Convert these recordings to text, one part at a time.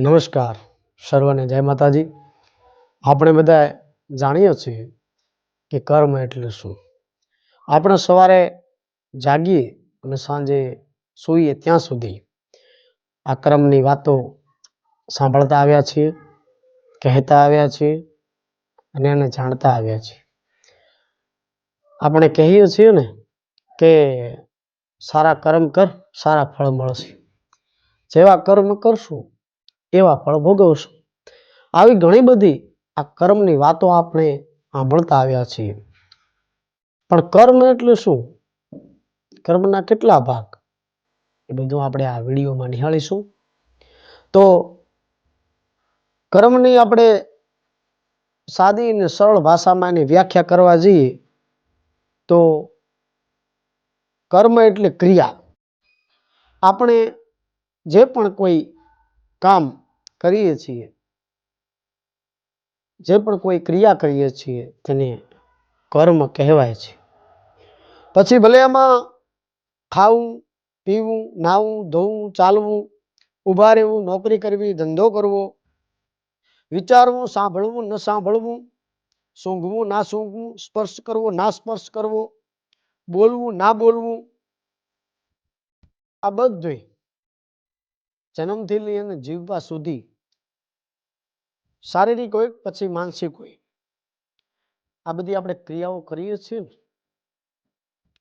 નમસ્કાર, સર્વને જય માતાજી. આપણે બધા જાણીએ છીએ કે કર્મ એટલે શું. આપણે સવારે જાગીએ અને સાંજે સૂઈએ ત્યાં સુધી આ કર્મની વાતો સાંભળતા આવ્યા છીએ, કહેતા આવ્યા છીએ અને એને જાણતા આવ્યા છીએ. આપણે કહીએ છીએ ને કે સારા કર્મ કર, સારા ફળ મળશે. જેવા કર્મ કરશું એવા ફળ ભોગવશો. આવી ઘણી બધી આ કર્મની વાતો આપણે સાંભળતા આવ્યા છીએ. પણ કર્મ એટલે શું? કર્મના કેટલા ભાગ? એ બધું આપણે આ વિડીયોમાં નિહાળીશું. તો કર્મની આપણે સાદી અને સરળ ભાષામાં એની વ્યાખ્યા કરવા જઈએ, તો કર્મ એટલે ક્રિયા. આપણે જે પણ કોઈ કામ કરીએ છીએ. જે પણ કોઈ ક્રિયા કરીએ છીએ તેને કર્મ કહેવાય છે. પછી ભલે એમાં ખાવું, પીવું નાહવું ધોવું, ચાલવું, ઊભા રહેવું, નોકરી કરવી, ધંધો કરવો, વિચારવું, સાંભળવું, ન સાંભળવું, સૂંઘવું, ના સૂંઘવું, સ્પર્શ કરવો, ના સ્પર્શ કરવો, બોલવું, ના બોલવું, આ બધું જન્મથી લઈને જીવવા સુધી શારીરિક હોય પછી માનસિક હોય? આ બધી આપણે ક્રિયાઓ કરીએ છીએ ને,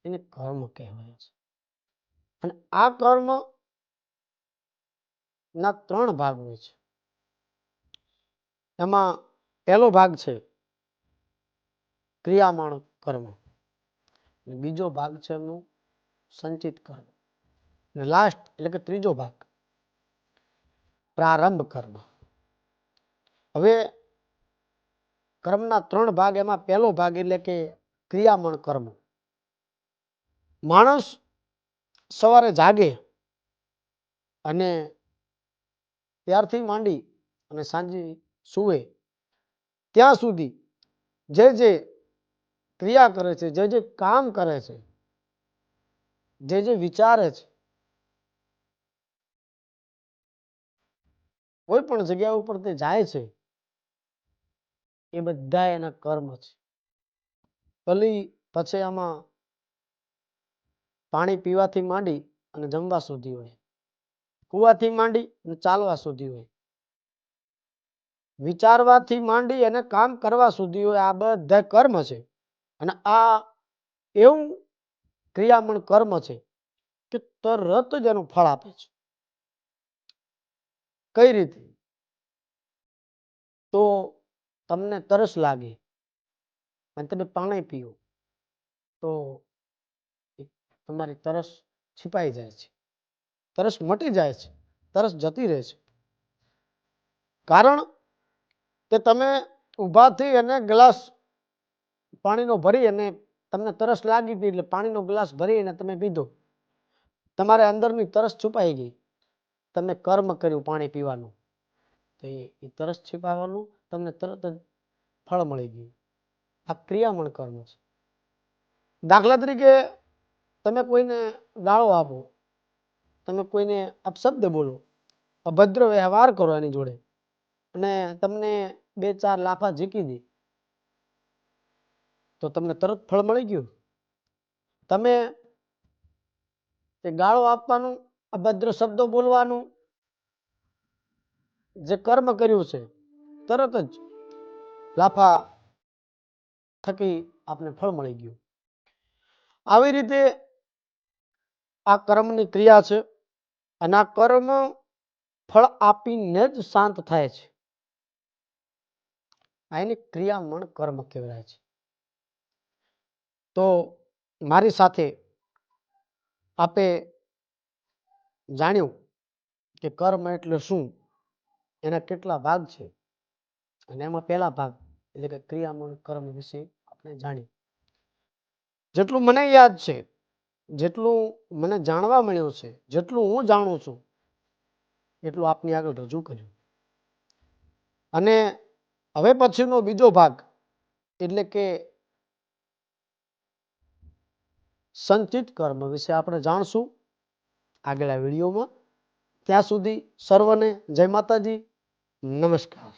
એને કર્મ કહેવાય છે. અને આ કર્મ ના ત્રણ ભાગ હોય છે. એમાં પહેલો ભાગ છે ક્રિયામાણ કર્મ. બીજો ભાગ છે એમનું સંચિત કર્મ. લાસ્ટ એટલે કે ત્રીજો ભાગ, પ્રારંભ કર્મ. હવે કર્મના ત્રણ ભાગ એમાં પહેલો ભાગ એટલે કે ક્રિયામણ કર્મ. માણસ સવારે જાગે અને ત્યારથી માંડી અને સાંજે સુવે. ત્યાં સુધી જે જે ક્રિયા કરે છે, જે જે કામ કરે છે, જે જે વિચારે છે, કોઈ પણ જગ્યા ઉપર તે જાય છે. એ બધા એના કર્મ છે. ભલી પછી આમાં પાણી પીવાથી માંડી અને જમવા સુધી હોય. કુવાથી માંડી અને ચાલવા સુધી હોય. વિચારવાથી માંડી અને કામ કરવા સુધી હોય, આ બધા કર્મ છે. અને આ એવું ક્રિયામણ કર્મ છે કે તરત જ એનું ફળ આપે છે. કઈ રીતે? તમને તરસ લાગે, અને તમે પાણી પીઓ, તો તમારી તરસ છીપાઈ જાય છે. તરસ મટી જાય છે, તરસ જતી રહે છે. કારણ કે તમે ઊભા થઈ અને ગ્લાસ પાણીનો ભરી અને તમને તરસ લાગી એટલે પાણીનો ગ્લાસ ભરી અને તમે પીધો. તમારે અંદરની તરસ છુપાઈ ગઈ. તમે કર્મ કર્યું પાણી પીવાનું. તો એ તરસ છુપાવવાનું તમને તરત જ ફળ મળી ગયું. આ ક્રિયામણ કર્મ છે. દાખલા તરીકે તમે કોઈને ગાળો આપો, તમે કોઈને અપશબ્દ બોલો, અભદ્ર વ્યવહાર કરો એની જોડે અને તમને બે ચાર લાફા ઝીકી દે, તો તમને તરત ફળ મળી ગયું. તમે ગાળો આપવાનું, અભદ્ર શબ્દો બોલવાનું, જે કર્મ કર્યું છે તરત જ લાફા થકી આપને ફળ મળી ગયું. આવી રીતે આ કર્મની ક્રિયા છે અને આ કર્મ ફળ આપીને જ શાંત થાય છે. આ ક્રિયામણ કર્મ કહેવાય છે. તો મારી સાથે આપે જાણ્યું કે કર્મ એટલે શું? એના કેટલા ભાગ છે? અને એમાં પહેલા ભાગ, એટલે કે ક્રિયામૂળ કર્મ વિશે આપણે જાણીએ. જેટલું મને યાદ છે, જેટલું મને જાણવા મળ્યું છે, જેટલું હું જાણું છું, એટલું આપની આગળ રજૂ કર્યું અને હવે પછીનો બીજો ભાગ, એટલે કે સંચિત કર્મ વિશે આપણે જાણશું આગળના વિડીયોમાં. ત્યાં સુધી સર્વને જય માતાજી, નમસ્કાર.